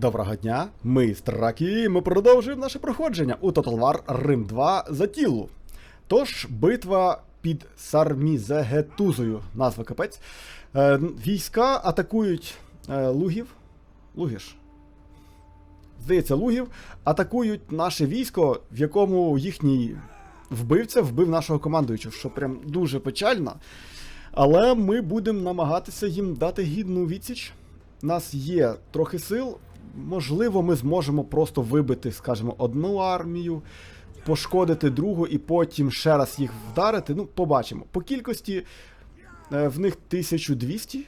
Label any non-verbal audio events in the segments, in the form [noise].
Доброго дня, ми Стракі, і ми продовжуємо наше проходження у Total War Рим 2 за тілу. Тож, битва під Сармізегетузою, назва капець. Е, війська атакують е, лугів. Лугіш. Здається, лугів атакують наше військо, в якому їхній вбивця вбив нашого командуючого, що прям дуже печально. Але ми будемо намагатися їм дати гідну відсіч. У нас є трохи сил. Можливо, ми зможемо просто вибити, скажімо, одну армію, пошкодити другу і потім ще раз їх вдарити. Ну, побачимо. По кількості е, в них 1200.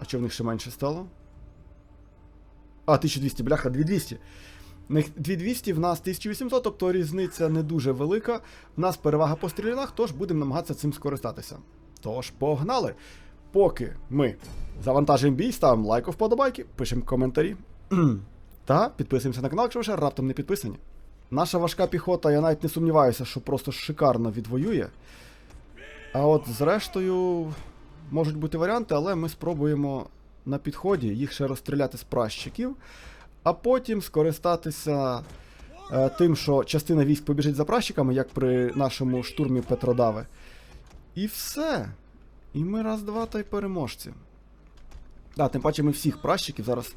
А що в них ще менше стало? А, 1200, бляха, 2200. В них 2200, в нас 1800, тобто різниця не дуже велика. В нас перевага по стрілянах, тож будемо намагатися цим скористатися. Тож, погнали! Поки ми завантажуємо бій, ставимо лайк, вподобайки, пишемо коментарі. Та підписуємося на канал, якщо ви ще раптом не підписані. Наша важка піхота, я навіть не сумніваюся, що просто шикарно відвоює. А от зрештою можуть бути варіанти, але ми спробуємо на підході їх ще розстріляти з пращиків, а потім скористатися е, тим, що частина військ побіжить за пращиками, як при нашому штурмі Петродари. І все. І ми раз-два та й переможці. Да, тим паче ми всіх пращиків зараз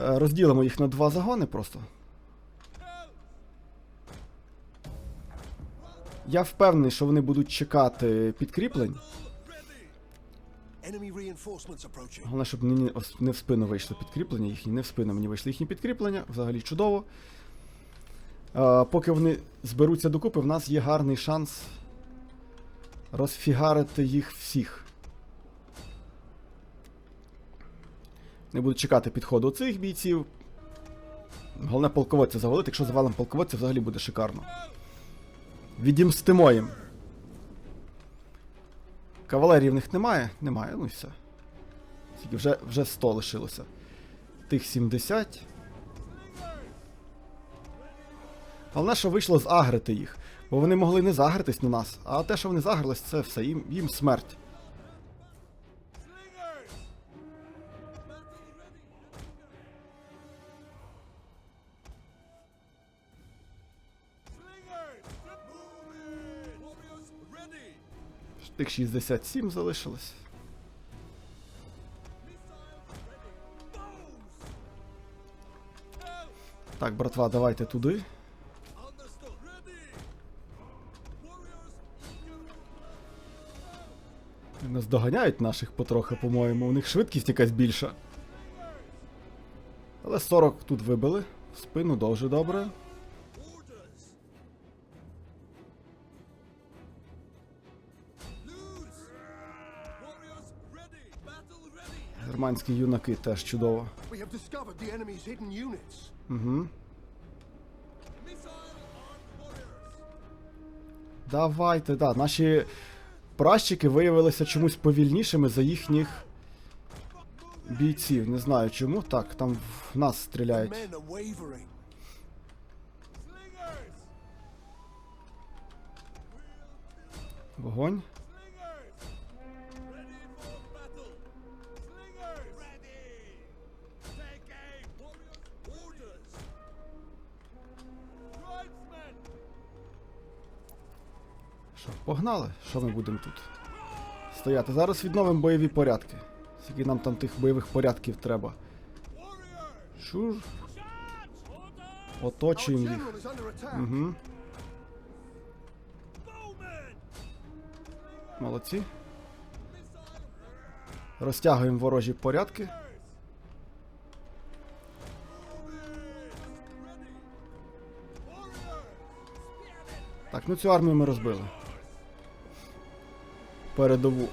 розділимо їх на два загони просто. Я впевнений, що вони будуть чекати підкріплень. Головне, щоб мені не в спину вийшло підкріплення їхні, не в спину мені вийшли їхні підкріплення, взагалі чудово. Е, поки вони зберуться докупи, в нас є гарний шанс розфігарити їх всіх. Не буду чекати підходу цих бійців. Головне полководця завалити, якщо завалимо полководця, взагалі буде шикарно. Відімстимо їм. Кавалерії в них немає? Немає, ну і все. Тільки вже, вже 100 лишилося. Тих 70. Головне, що вийшло загрити їх. Бо вони могли не загритись на нас, а те, що вони загрились, це все, їм, їм смерть. Тих 67 залишилось. Так, братва, давайте туди. Нас доганяють наших потрохи, по-моєму. У них швидкість якась більша. Але 40 тут вибили. В спину дуже добре. Германські юнаки теж чудово. Угу. Давайте, да. Наші пращики виявилися чомусь повільнішими за їхніх бійців. Не знаю чому. Так, там в нас стріляють. Вогонь. Погнали? Що ми будемо тут? Стояти. Зараз відновимо бойові порядки. Скільки нам там тих бойових порядків треба. Шур. Оточуємо їх. Угу. Молодці. Розтягуємо ворожі порядки. Так, ну цю армію ми розбили. Передову.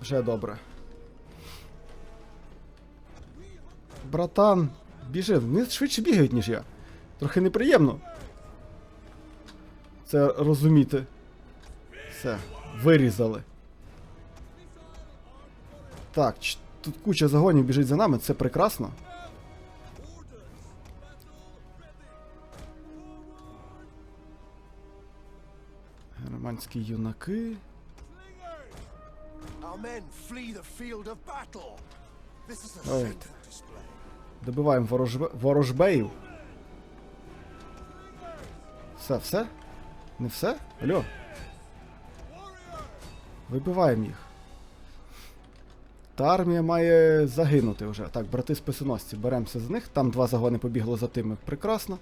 Вже добре. Братан, біжи, вони швидше бігають, ніж я. Трохи неприємно. Це розуміти. Все, вирізали. Так, тут куча загонів біжить за нами, це прекрасно. Германські юнаки. Display. Добиваємо ворожбе... ворожбеїв. Все, все? Не все? Алло. Вибиваємо їх. Та армія має загинути вже. Так, брати списоносці, беремося з них. Там два загони побігло за тими. Прекрасно.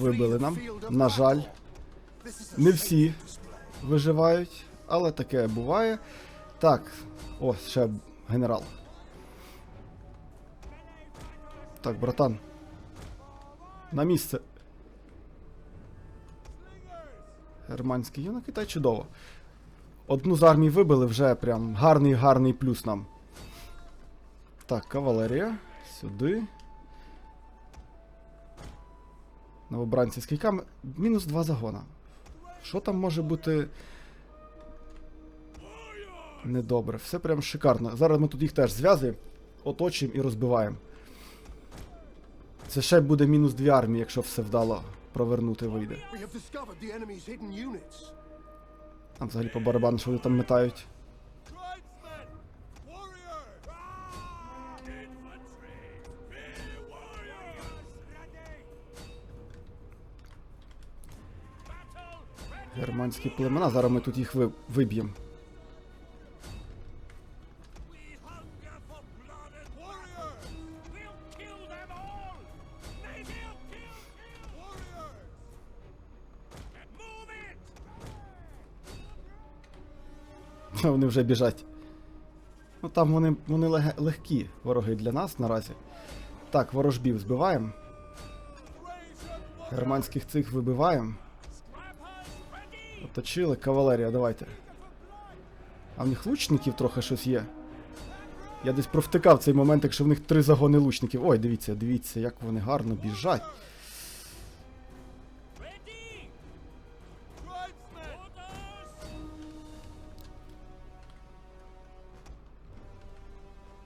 Вибили нам. На жаль, не всі виживають, але таке буває. Так, о, ще генерал. Так, братан. На місце. Германські юнаки, та й чудово. Одну з армій вибили вже прям гарний гарний плюс нам. Так, кавалерія. Сюди. Новобранці з кійками. Мінус два загона. Що там може бути недобре? Все прям шикарно. Зараз ми тут їх теж зв'язуємо, оточуємо і розбиваємо. Це ще буде мінус дві армії, якщо все вдало провернути вийде. А взагалі по барабану, що вони там метають. Германські племена, зараз ми тут їх ви- виб'ємо. Вони вже біжать. Ну там вони, вони легкі вороги для нас наразі. Так, ворожбів збиваємо. Германських цих вибиваємо. Оточили, кавалерія, давайте. А в них лучників трохи щось є. Я десь провтикав цей момент, якщо в них три загони лучників. Ой, дивіться, дивіться, як вони гарно біжать.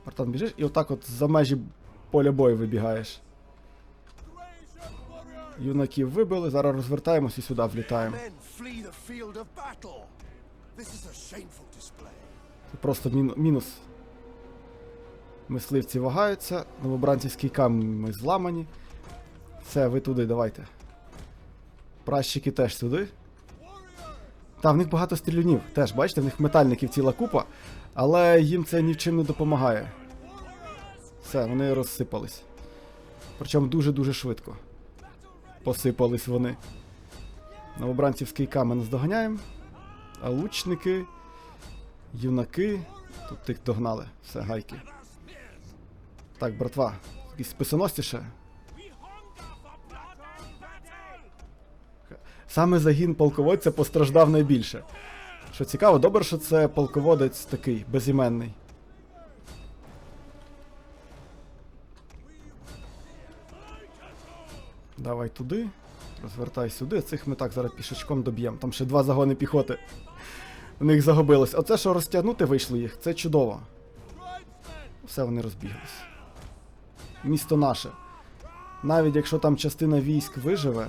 Братан, біжиш і отак от за межі поля бою вибігаєш. Юнаків вибили, зараз розвертаємось і сюди влітаємо. Це просто мін- мінус. Мисливці вагаються, новобранці з кійками зламані. Все, ви туди, давайте. Пращики теж сюди. Та, в них багато стрілюнів. Теж, бачите, в них метальників ціла купа, але їм це ні в чим не допомагає. Все, вони розсипались. Причому дуже-дуже швидко. Посипались вони. Новобранців з кийками наздоганяємо. А лучники, юнаки. Тут тих догнали. Все, гайки. Так, братва, якісь battle. Саме загін полководця постраждав найбільше. Що цікаво, добре, що це полководець такий, безіменний. Давай туди. Розвертай сюди. Цих ми так зараз пішечком доб'ємо. Там ще два загони піхоти. У них загубилось. Оце що розтягнути вийшли їх, це чудово. Все, вони розбіглись. Місто наше. Навіть якщо там частина військ виживе,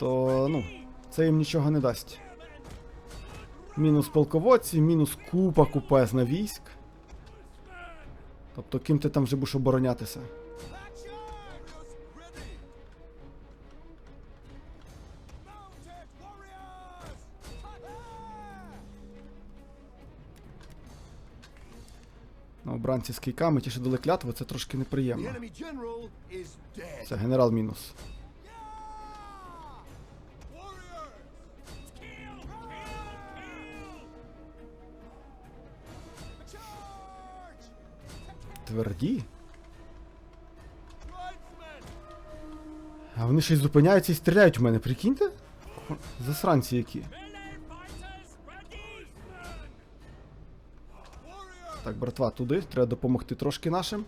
то ну, це їм нічого не дасть. Мінус полководці, мінус купа купезна військ. Тобто ким ти там вже будеш оборонятися? Обранці з кийками, ті, що дали клятву, це трошки неприємно. Це генерал мінус. Тверді. А вони щось зупиняються і стріляють в мене, прикиньте? Засранці які. Так, братва, туди, треба допомогти трошки нашим.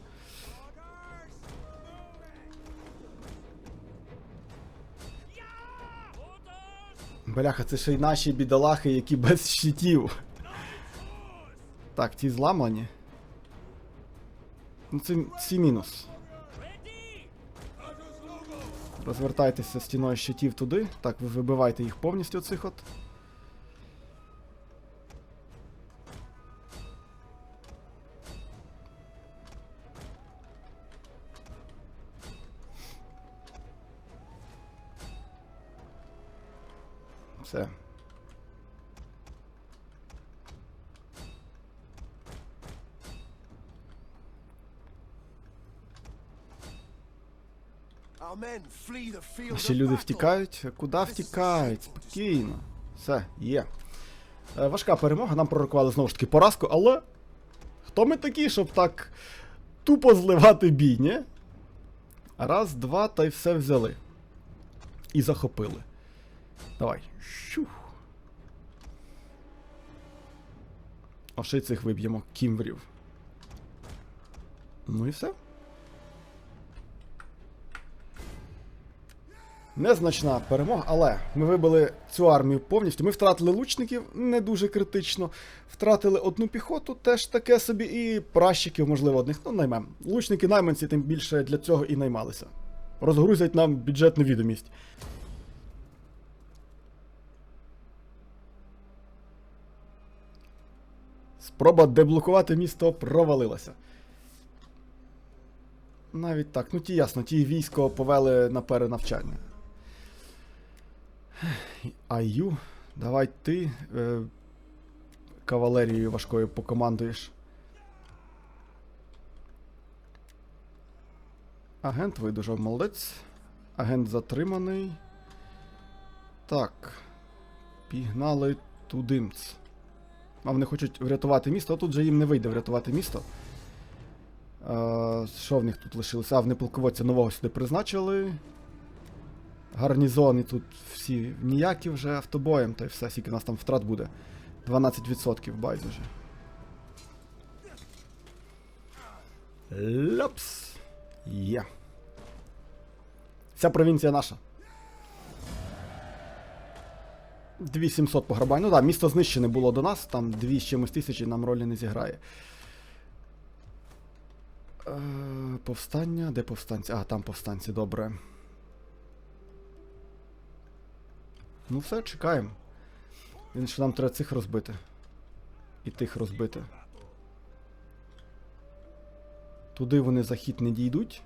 Бляха, це ще й наші бідолахи, які без щитів. Так, ті зламані. ну це, це мінус. Розвертайтеся стіною щитів туди. Так, ви вибивайте їх повністю цих от. Ще люди втікають. Куди втікають? Спокійно. Все, є. Е, важка перемога, нам пророкували знову ж таки поразку, але. Хто ми такі, щоб так тупо зливати бій, ні? Раз, два, та й все взяли. І захопили. Давай. Щух. А ще й цих виб'ємо кімврів. Ну і все. Незначна перемога, але ми вибили цю армію повністю. Ми втратили лучників не дуже критично. Втратили одну піхоту, теж таке собі, і пращиків, можливо, одних. Ну, наймем. Лучники найманці тим більше для цього і наймалися. Розгрузять нам бюджетну відомість. Спроба деблокувати місто провалилася. Навіть так. Ну ті ясно, ті військо повели на перенавчання. Аю, давай ти е, кавалерією важкою покомандуєш. Агент видужав, молодець. Агент затриманий. Так. Пігнали тудимц. А вони хочуть врятувати місто, а тут же їм не вийде врятувати місто. Е, що в них тут лишилося? А, вони полководця нового сюди призначили. Гарнізони тут всі ніякі вже автобоєм, та й все, скільки нас там втрат буде. 12% байдуже. Ляпс. Є. Ця провінція наша. 2700 пограбань. Ну так, да, місто знищене було до нас, там 2 з чимось тисячі нам ролі не зіграє. Е, повстання? Де повстанці? А, там повстанці, добре. Ну все, чекаємо. Він що нам треба цих розбити. І тих розбити. Туди вони захід не дійдуть.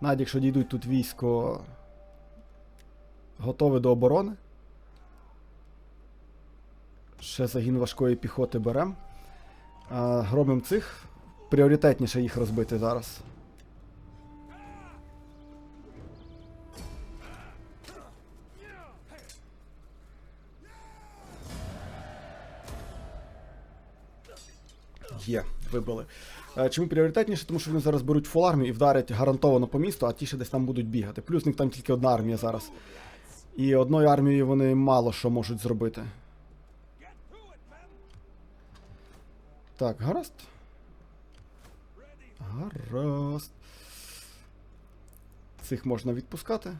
Навіть якщо дійдуть тут військо готове до оборони. Ще загін важкої піхоти берем. А, Громим цих. Пріоритетніше їх розбити зараз. Є, вибили. Е, Чому пріоритетніше? Тому що вони зараз беруть фул армію і вдарять гарантовано по місту, а ті ще десь там будуть бігати. Плюс в них там тільки одна армія зараз. І одною армією вони мало що можуть зробити. Так, гаразд. Гаразд. Цих можна відпускати.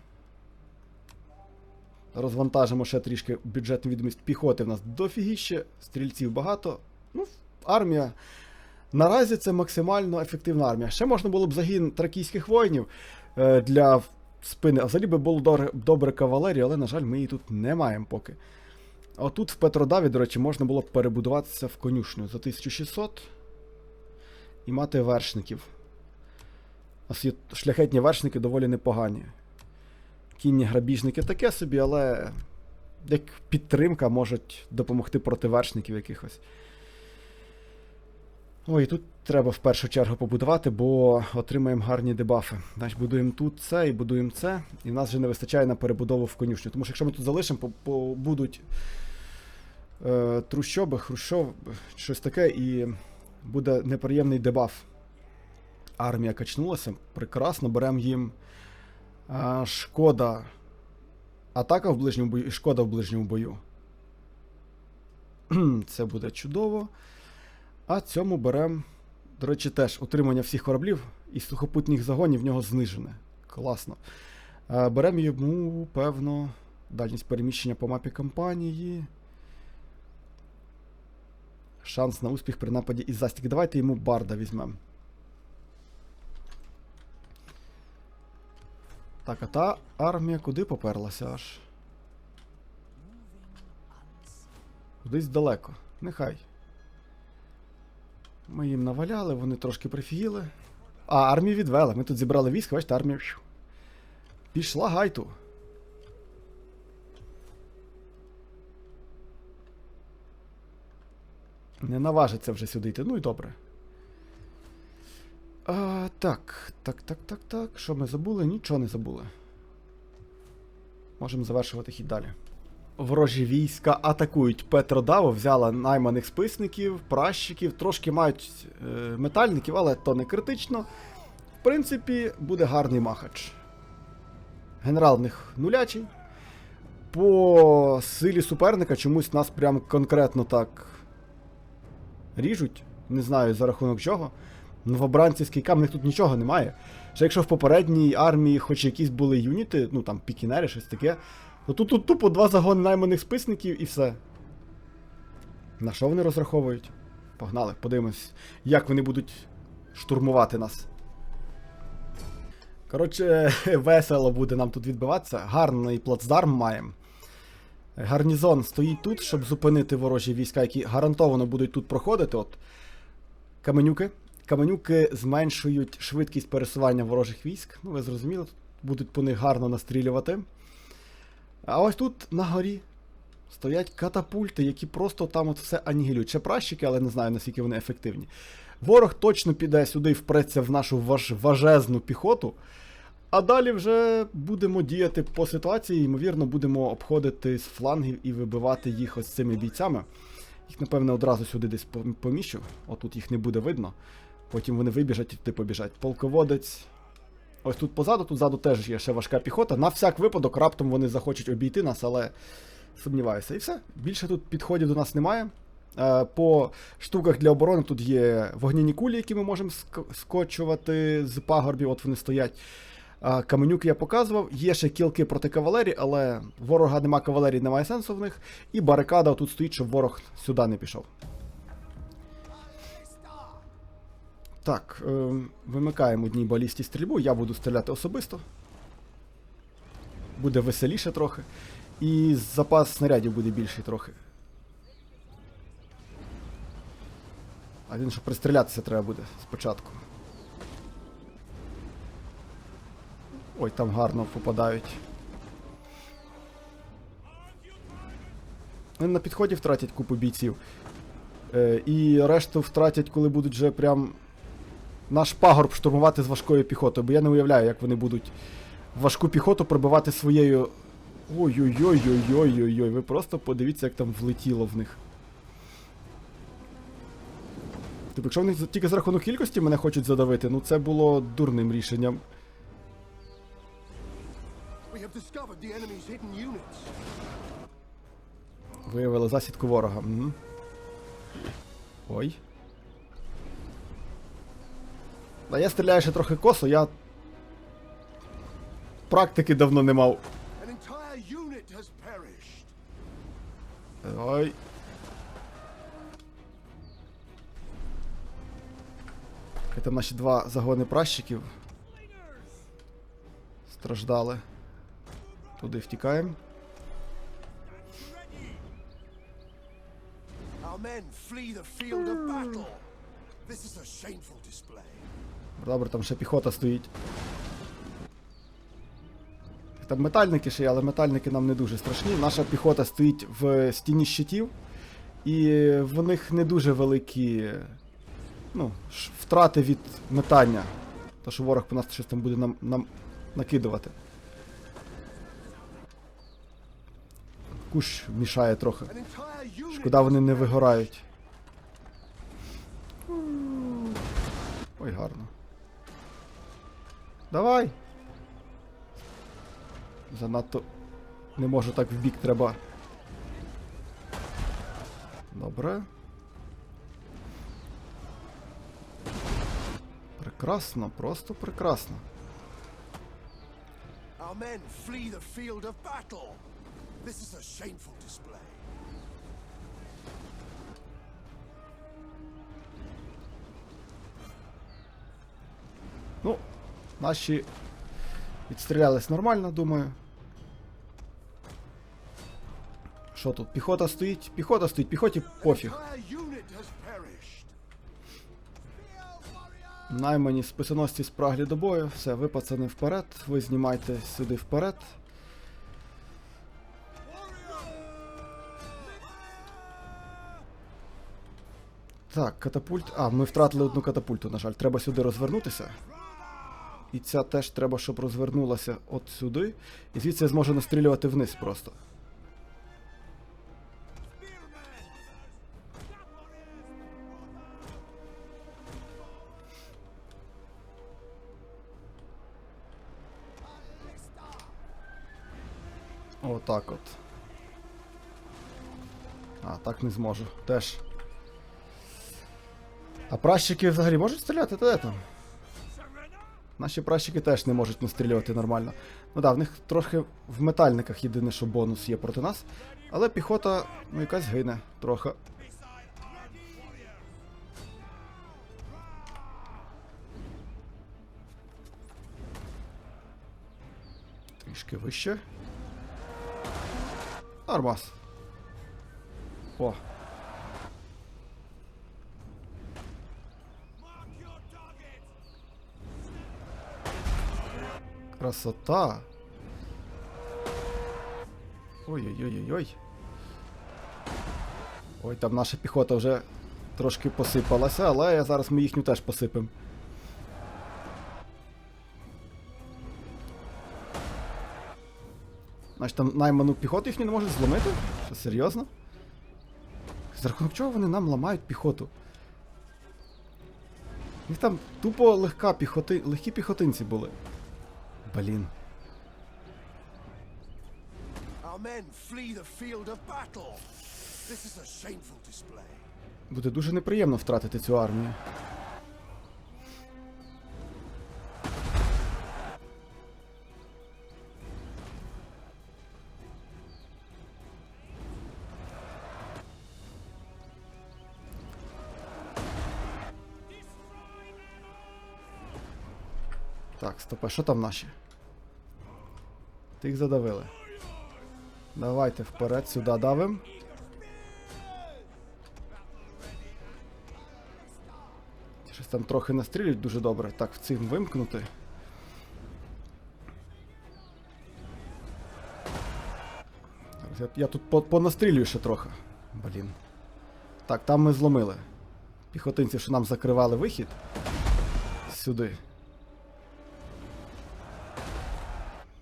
Розвантажимо ще трішки бюджетну відомість піхоти. В нас дофігіще, стрільців багато. Ну, армія. Наразі це максимально ефективна армія. Ще можна було б загін тракійських воїнів е, для спини. А взагалі би було добре, кавалерія, але, на жаль, ми її тут не маємо поки. А отут в Петродаві, до речі, можна було б перебудуватися в конюшню за 1600 і мати вершників. У шляхетні вершники доволі непогані. Кінні грабіжники таке собі, але як підтримка можуть допомогти проти вершників якихось. Ой, тут треба в першу чергу побудувати, бо отримаємо гарні дебафи. Значить, будуємо тут це і будуємо це, і в нас вже не вистачає на перебудову в конюшню. Тому що якщо ми тут залишимо, по- по- будуть е, трущоби, хрущов, щось таке, і буде неприємний дебаф. Армія качнулася, прекрасно, беремо їм а, шкода. Атака в ближньому бою і шкода в ближньому бою. [clears throat] Це буде чудово. А цьому берем, до речі, теж утримання всіх кораблів і сухопутних загонів в нього знижене. Класно. Е, Беремо йому, певно, дальність переміщення по мапі кампанії. Шанс на успіх при нападі із застіки. Давайте йому барда візьмемо. Так, а та армія куди поперлася аж? Кудись далеко. Нехай. Ми їм наваляли, вони трошки прифігіли. А, армію відвели. Ми тут зібрали військ, бачите, армія. Пішла гайту. Не наважиться вже сюди йти. Ну і добре. А, так, так, так, так, так. Що ми забули? Нічого не забули. Можемо завершувати хід далі. Ворожі війська атакують Петродаву, взяла найманих списників, пращиків, трошки мають е, метальників, але то не критично. В принципі, буде гарний махач. Генерал в них нулячий. По силі суперника чомусь нас прям конкретно так ріжуть. Не знаю за рахунок чого. Новобранці з кийка, в них тут нічого немає. Що якщо в попередній армії хоч якісь були юніти, ну там пікінери, щось таке, то тут, тут тупо два загони найманих списників і все. На що вони розраховують? Погнали, подивимось, як вони будуть штурмувати нас. Коротше, [laughs] весело буде нам тут відбиватися. Гарний плацдарм маємо. Гарнізон стоїть тут, щоб зупинити ворожі війська, які гарантовано будуть тут проходити. От Каменюки. Каменюки зменшують швидкість пересування ворожих військ. Ну, ви зрозуміли, тут будуть по них гарно настрілювати. А ось тут на горі стоять катапульти, які просто там от все анігілюють. Ще пращики, але не знаю, наскільки вони ефективні. Ворог точно піде сюди і впреться в нашу важ... важезну піхоту. А далі вже будемо діяти по ситуації, ймовірно, будемо обходити з флангів і вибивати їх ось цими бійцями. Їх, напевне, одразу сюди десь поміщу. Отут їх не буде видно. Потім вони вибіжать і туди побіжать. Полководець. Ось тут позаду, тут ззаду теж є ще важка піхота. На всяк випадок, раптом вони захочуть обійти нас, але сумніваюся. І все. Більше тут підходів до нас немає. Е, По штуках для оборони тут є вогняні кулі, які ми можемо скочувати з пагорбів, от вони стоять. Каменюки я показував. Є ще кілки проти кавалерії, але ворога нема кавалерії, немає сенсу в них. І барикада тут стоїть, щоб ворог сюди не пішов. Так, е, вимикаємо одній балісті стрільбу, я буду стріляти особисто. Буде веселіше трохи. І запас снарядів буде більший трохи. А він що пристрілятися треба буде спочатку. Ой, там гарно попадають. Вони на підході втратять купу бійців. Е, і решту втратять, коли будуть вже прям наш пагорб штурмувати з важкою піхотою. Бо я не уявляю, як вони будуть важку піхоту пробивати своєю. Ой-ой-ой-ой-ой-ой-ой. Ви просто подивіться, як там влетіло в них. Тобто, якщо вони тільки за рахунок кількості мене хочуть задавити, ну це було дурним рішенням. Виявили засідку ворога. Ой. А я стріляю ще трохи косо, я. Практики давно не мав. Ой. Там наші два загони пращиків. Страждали. Туди втікаємо. Our men flee the field of battle. This is a shameful display. Добре, там ще піхота стоїть. Там метальники ще є, але метальники нам не дуже страшні. Наша піхота стоїть в стіні щитів, і в них не дуже великі ну, втрати від метання. То що ворог по нас щось там буде нам, нам накидувати. Кущ мішає трохи. Шкода, вони не вигорають. Ой, гарно. Давай. Занадто. Не можу так в бік треба. Добре. Прекрасно, просто прекрасно. Our men flee the field of battle. This is a shameful display. Ну, наші Відстрілялись нормально, думаю. Що тут? Піхота стоїть? Піхота стоїть, піхоті пофіг. Наймані списоносці спраглі до бою. Все, ви вперед. Ви знімайте сюди вперед. Так, катапульт. А, ми втратили одну катапульту, на жаль. Треба сюди розвернутися. І ця теж треба, щоб розвернулася от сюди. І звідси я зможу настрілювати вниз просто. Отак от. А, так не зможу. Теж. А пращики взагалі можуть стріляти? Та де там? Наші пращики теж не можуть настрілювати нормально. Ну так, в них трохи в метальниках єдине, що бонус є проти нас. Але піхота, ну, якась гине трохи. Трішки вище. Нормас. О. Красота. Ой-ой-ой-ой-ой. Ой, там наша піхота вже трошки посипалася, але я зараз ми їхню теж посипем. Значить там найману піхоту їхню не можуть зломити? Що, серйозно? За рахунок чого вони нам ламають піхоту? У них там тупо легка піхоти... легкі піхотинці були. Display. Буде дуже неприємно втратити цю армію. Так, стоп, а що там наші? Тих задавили. Давайте вперед, сюди давим. Щось там трохи настрілюють дуже добре. Так, в цим вимкнути. Я, я тут по, понастрілюю ще трохи. Блін. Так, там ми зломили. Піхотинці, що нам закривали вихід. Сюди.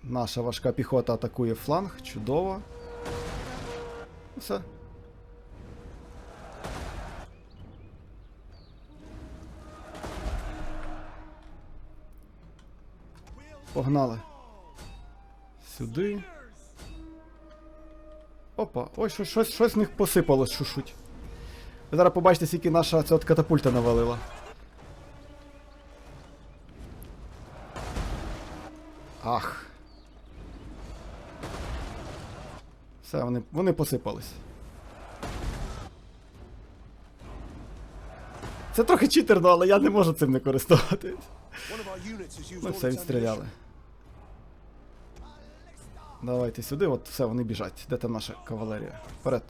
Наша важка піхота атакує фланг. Чудово. Все. Погнали. Сюди. Опа, ой, щось, щось, щось в них посипалось шушуть. Ви зараз побачите, скільки наша ця от катапульта навалила. Ах. Все, вони, вони посипались. Це трохи читерно, але я не можу цим не користуватись. Ми все відстріляли. Давайте сюди, от все, вони біжать. Де там наша кавалерія? Вперед.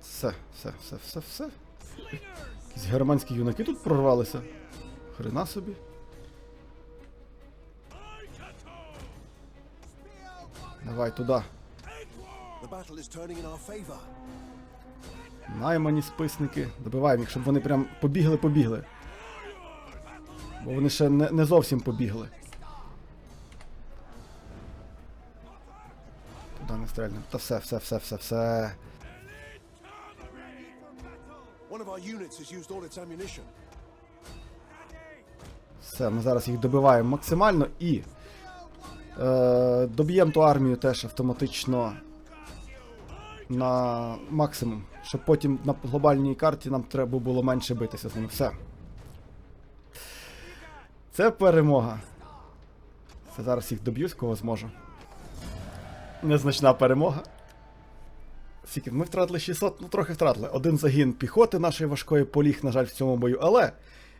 Все, все, все, все, все. Якісь германські юнаки тут прорвалися. Хрена собі. Давай туди. Наймані списники. Добиваємо їх, щоб вони прям побігли-побігли. Бо вони ще не, не зовсім побігли. Туди не стрельнемо. Та все, все, все, все, все. One of our units has used all its ammunition. Все, ми зараз їх добиваємо максимально і е, доб'ємо ту армію теж автоматично на максимум, щоб потім на глобальній карті нам треба було менше битися з ними. Все. Це перемога. Це зараз їх доб'ю, з кого зможу. Незначна перемога. скільки? Ми втратили 600, ну трохи втратили. Один загін піхоти нашої важкої поліг, на жаль, в цьому бою, але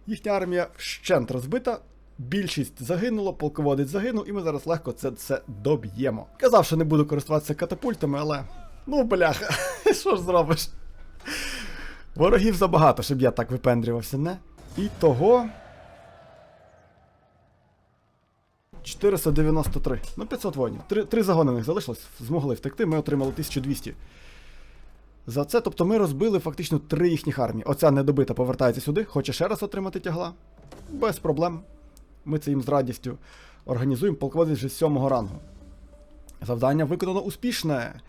їхня армія вщент розбита. Більшість загинуло, полководець загинув, і ми зараз легко це все доб'ємо. Казав, що не буду користуватися катапультами, але. Ну, бляха, [laughs] що ж зробиш? Ворогів забагато, щоб я так випендрювався, не? І того. 493. Ну, 500 воїнів. Три, три загони залишилось, змогли втекти, ми отримали 1200. За це, тобто ми розбили фактично три їхніх армії. Оця недобита повертається сюди, хоче ще раз отримати тягла. Без проблем. Ми це їм з радістю організуємо, полководець вже сьомого рангу. Завдання виконано успішне.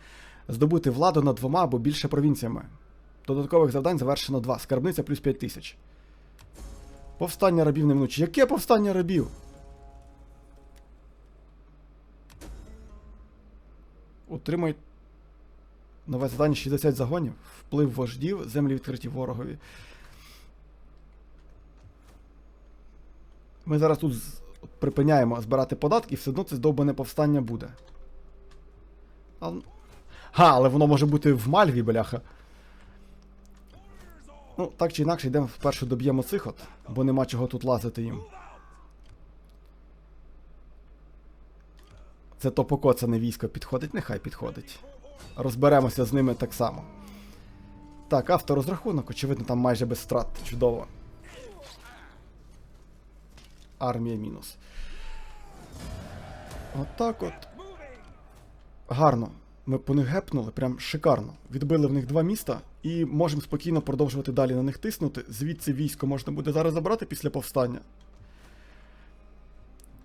Здобути владу над двома або більше провінціями. Додаткових завдань завершено два. Скарбниця плюс 5 тисяч. Повстання рабів неминуче. Яке повстання рабів? Утримуй нове завдання 60 загонів. Вплив вождів, землі відкриті ворогові. Ми зараз тут припиняємо збирати податки, і все одно це довбане повстання буде. А... Га, але воно може бути в Мальві, бляха. Ну, так чи інакше, йдемо вперше доб'ємо цих от, бо нема чого тут лазити їм. Це то покоцане військо підходить, нехай підходить. Розберемося з ними так само. Так, авторозрахунок, очевидно, там майже без втрат. Чудово. Армія мінус. Отак от. Гарно. Ми по них гепнули, прям шикарно. Відбили в них два міста і можемо спокійно продовжувати далі на них тиснути. Звідси військо можна буде зараз забрати після повстання.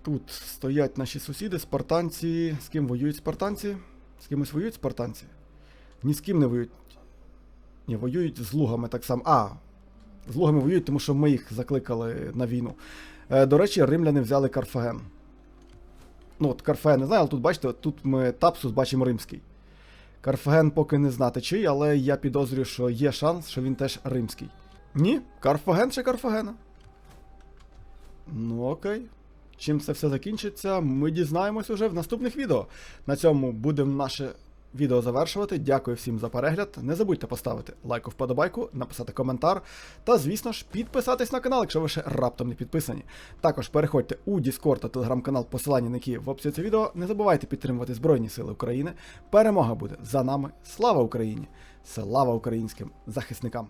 Тут стоять наші сусіди, спартанці. З ким воюють спартанці? З кимось воюють спартанці? Ні з ким не воюють. Ні, воюють з лугами так само. А, з лугами воюють, тому що ми їх закликали на війну. Е, до речі, римляни взяли Карфаген. Ну, от Карфаген не знаю, але тут бачите, тут ми Тапсус бачимо римський. Карфаген поки не знати чий, але я підозрюю, що є шанс, що він теж римський. Ні, Карфаген чи Карфагена? Ну окей. Чим це все закінчиться, ми дізнаємось уже в наступних відео. На цьому будемо наше відео завершувати. Дякую всім за перегляд. Не забудьте поставити лайк вподобайку, написати коментар та, звісно ж, підписатись на канал, якщо ви ще раптом не підписані. Також переходьте у Discord та телеграм-канал, посилання на які в описі цього відео. Не забувайте підтримувати Збройні Сили України. Перемога буде за нами. Слава Україні! Слава українським захисникам!